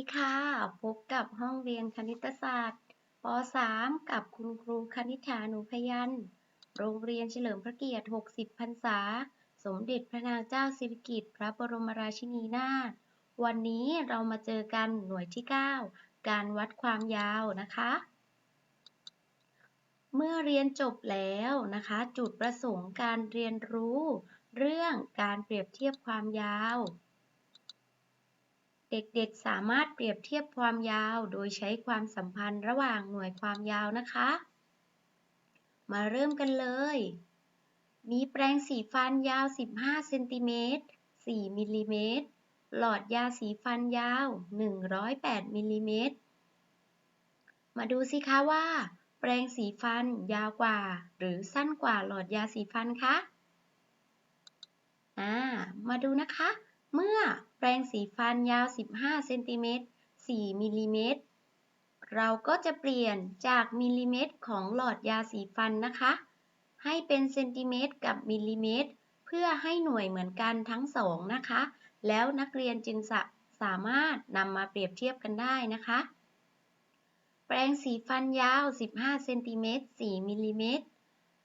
ดีค่ะ พบกับห้องเรียนคณิตศาสตร์ป .3 กับคุณครูคณิษฐาหนูพยัน โรงเรียนเฉลิมพระเกียรติ 60 พรรษา สมเด็จพระนางเจ้าสิริกิติ์พระบรมราชินีนาถ วันนี้เรามาเจอกันหน่วยที่ 9 การวัดความยาวนะคะ เมื่อเรียนจบแล้วนะคะ จุดประสงค์การเรียนรู้ เรื่องการเปรียบเทียบความยาว เด็กๆสามารถเปรียบเทียบความยาวโดยใช้ความสัมพันธ์ระหว่างหน่วยความยาวนะคะ มาเริ่มกันเลย มีแปรงสีฟันยาว 15เซนติเมตร4มิลลิเมตร หลอดยาสีฟันยาว 108มิลลิเมตร มาดูสิคะว่า แปรงสีฟันยาวกว่า หรือสั้นกว่าหลอดยาสีฟันคะ อ่า มาดูนะคะ เมื่อ แปรงสีฟันยาว 15 เซนติเมตร 4 มิลลิเมตร เราก็จะเปลี่ยนจากมิลลิเมตรของหลอดยาสีฟันนะคะ ให้เป็นเซนติเมตรกับมิลลิเมตร เพื่อให้หน่วยเหมือนกันทั้งสองนะคะ แล้วนักเรียนจึงสาสามารถนำมาเปรียบเทียบกันได้นะคะ แปรงสีฟันยาว 15 เซนติเมตร 4 มิลลิเมตร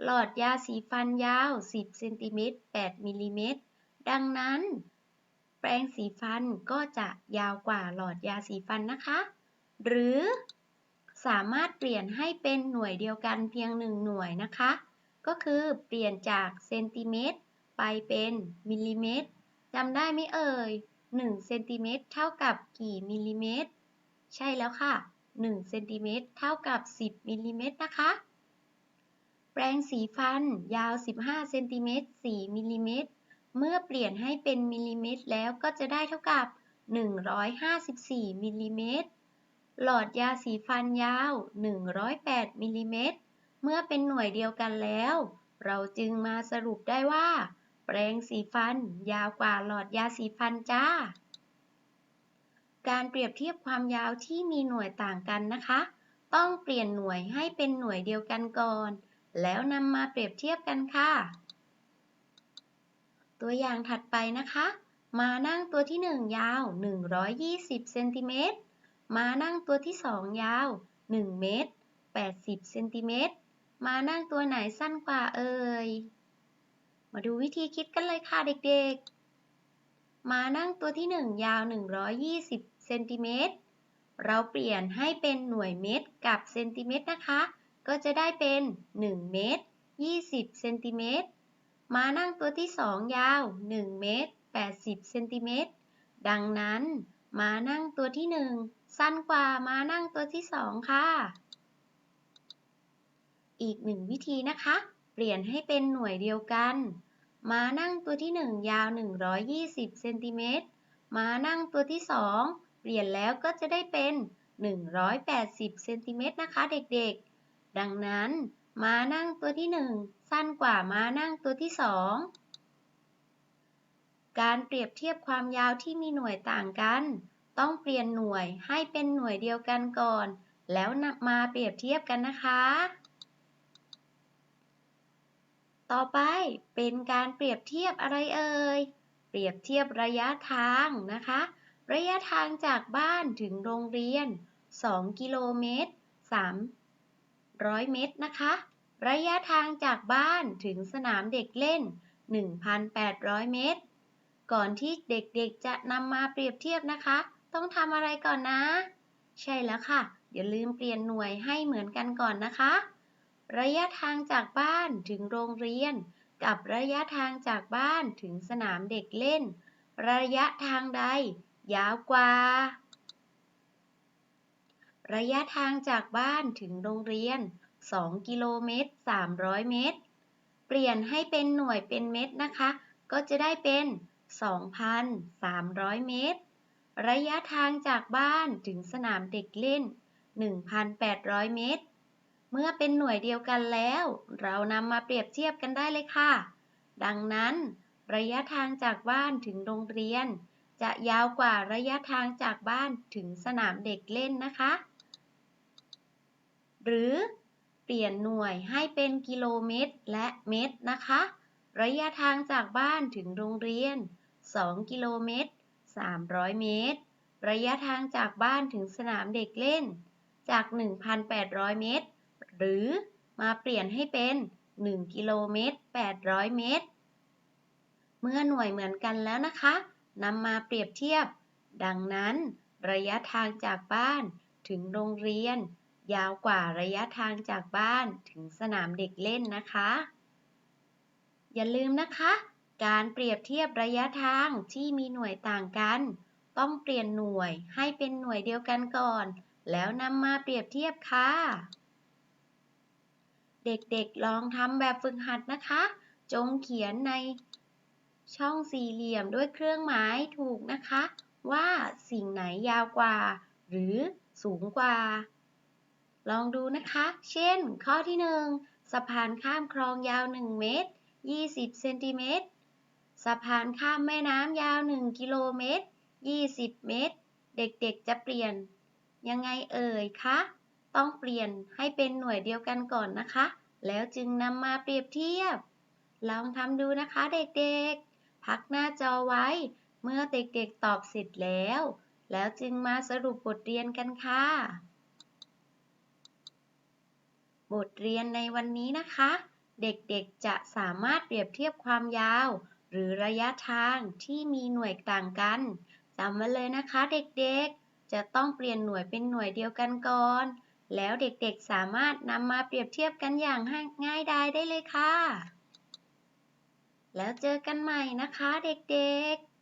หลอดยาสีฟันยาว 10 เซนติเมตร 8 มิลลิเมตร ดังนั้น ปรงสีฟันก็จะยาวกว่าหลอดยาสีฟันนะคะ หรือสามารถเปลี่ยนให้เป็นหน่วยเดียวกันเพียงหนึ่งหน่วยนะคะ ก็คือเปลี่ยนจากเซนติเมตรไปเป็นมิลลิเมตรจำได้ไหมเอ่ย1เซนติเมตรเท่ากับกี่มิลลิเมตร ใช่แล้วค่ะ1เซนติเมตรเท่ากับ 10มิลลิเมตรนะคะ แปรงสีฟันยาว 15เซนติเมตร4มิลลิเมตร เมื่อเปลี่ยนให้เป็นมิลลิเมตรแล้วก็จะได้เท่ากับ 154 มิลลิเมตร หลอดยาสีฟันยาว 108 มิลลิเมตร เมื่อเป็นหน่วยเดียวกันแล้ว เราจึงมาสรุปได้ว่า แปรงสีฟันยาวกว่าหลอดยาสีฟันจ้า การเปรียบเทียบความยาวที่มีหน่วยต่างกันนะคะ ต้องเปลี่ยนหน่วยให้เป็นหน่วยเดียวกันก่อน แล้วนำมาเปรียบเทียบกันค่ะ ตัวอย่างถัดไปนะคะ มานั่งตัวที่ 1 ยาว 120เซนติเมตรมานั่งตัวที่ 2 ยาว 1 เมตร 80เซนติเมตรมานั่งตัวไหนสั้นกว่าเอ่ย มาดูวิธีคิดกันเลยค่ะเด็กๆ มานั่งตัวที่ 1 ยาว 120เซนติเมตรเราเปลี่ยนให้เป็นหน่วยเมตรกับเซนติเมตรนะคะ ก็จะได้เป็น 1 เมตร 20เซนติเมตร ม้านั่งตัวที่2ยาว 1 เมตร 80 เซนติเมตร ดังนั้น ม้านั่งตัวที่ 1 สั้นกว่าม้านั่งตัวที่2ค่ะ อีกหนึ่งวิธีนะคะ เปลี่ยนให้เป็นหน่วยเดียวกัน ม้านั่งตัวที่ 1 ยาว 120 เซนติเมตร ม้านั่งตัวที่ 2 เปลี่ยนแล้วก็จะได้เป็น 180 เซนติเมตรนะคะเด็กๆ ดังนั้น มานั่งตัวที่ 1 สั้นกว่ามานั่งตัวที่ 2 การเปรียบเทียบความยาวที่มีหน่วยต่างกัน ต้องเปลี่ยนหน่วยให้เป็นหน่วยเดียวกันก่อน แล้วนำมาเปรียบเทียบกันนะคะ ต่อไปเป็นการเปรียบเทียบอะไรเอ่ย เปรียบเทียบระยะทางนะคะ ระยะทางจากบ้านถึงโรงเรียน 2 กิโลเมตร 300 เมตรนะคะ ระยะทางจากบ้านถึงสนามเด็กเล่น 1,800 เมตร ก่อนที่เด็กๆจะนำมาเปรียบเทียบนะคะ ต้องทำอะไรก่อนนะ ใช่แล้วค่ะ อย่าลืมเปลี่ยนหน่วยให้เหมือนกันก่อนนะคะ ระยะทางจากบ้านถึงโรงเรียน กับระยะทางจากบ้านถึงสนามเด็กเล่น ระยะทางใด ยาวกว่า ระยะทางจากบ้านถึงโรงเรียน 2 กิโลเมตร 300 เมตร เปลี่ยนให้เป็นหน่วยเป็นเมตรนะคะ ก็จะได้เป็น 2,300 เมตร ระยะทางจากบ้านถึงสนามเด็กเล่น 1,800 เมตร เมื่อเป็นหน่วยเดียวกันแล้ว เรานำมาเปรียบเทียบกันได้เลยค่ะ ดังนั้น ระยะทางจากบ้านถึงโรงเรียนจะยาวกว่าระยะทางจากบ้านถึงสนามเด็กเล่นนะคะ หรือเปลี่ยนหน่วยให้เป็นกิโลเมตรและเมตรนะคะ ระยะทางจากบ้านถึงโรงเรียน 2 กิโลเมตร 300 เมตร ระยะทางจากบ้านถึงสนามเด็กเล่น จาก 1,800 เมตร หรือมาเปลี่ยนให้เป็น 1 กิโลเมตร 800 เมตร เมื่อหน่วยเหมือนกันแล้วนะคะนำมาเปรียบเทียบ ดังนั้น ระยะทางจากบ้านถึงโรงเรียน ยาวกว่าระยะทางจากบ้านถึงสนามเด็กเล่นนะคะ อย่าลืมนะคะ การเปรียบเทียบระยะทางที่มีหน่วยต่างกัน ต้องเปลี่ยนหน่วยให้เป็นหน่วยเดียวกันก่อน แล้วนำมาเปรียบเทียบค่ะ เด็กๆลองทำแบบฝึกหัดนะคะ จงเขียนในช่องสี่เหลี่ยมด้วยเครื่องหมายถูกนะคะ ว่าสิ่งไหนยาวกว่า หรือสูงกว่า ลองดูนะคะ เช่น ข้อที่ 1 สะพานข้ามคลองยาว 1 เมตร 20 เซนติเมตร สะพานข้ามแม่น้ำยาว 1 กิโลเมตร 20 เมตร เด็กๆ จะเปลี่ยน ยังไงเอ่ยคะ ต้องเปลี่ยนให้เป็นหน่วยเดียวกันก่อนนะคะ แล้วจึงนำมาเปรียบเทียบ ลองทำดูนะคะเด็กๆ พักหน้าจอไว้ เมื่อเด็กๆ ตอบเสร็จแล้ว แล้วจึงมาสรุปบทเรียนกันค่ะ บทเรียนในวันนี้นะคะ เด็กๆจะสามารถเปรียบเทียบความยาว หรือระยะทางที่มีหน่วยต่างกันจำไว้เลยนะคะ เด็กๆ จะต้องเปลี่ยนหน่วยเป็นหน่วยเดียวกันก่อน แล้วเด็กๆสามารถนำมาเปรียบเทียบกันอย่างง่ายดายได้เลยค่ะ แล้วเจอกันใหม่นะคะ เด็กๆ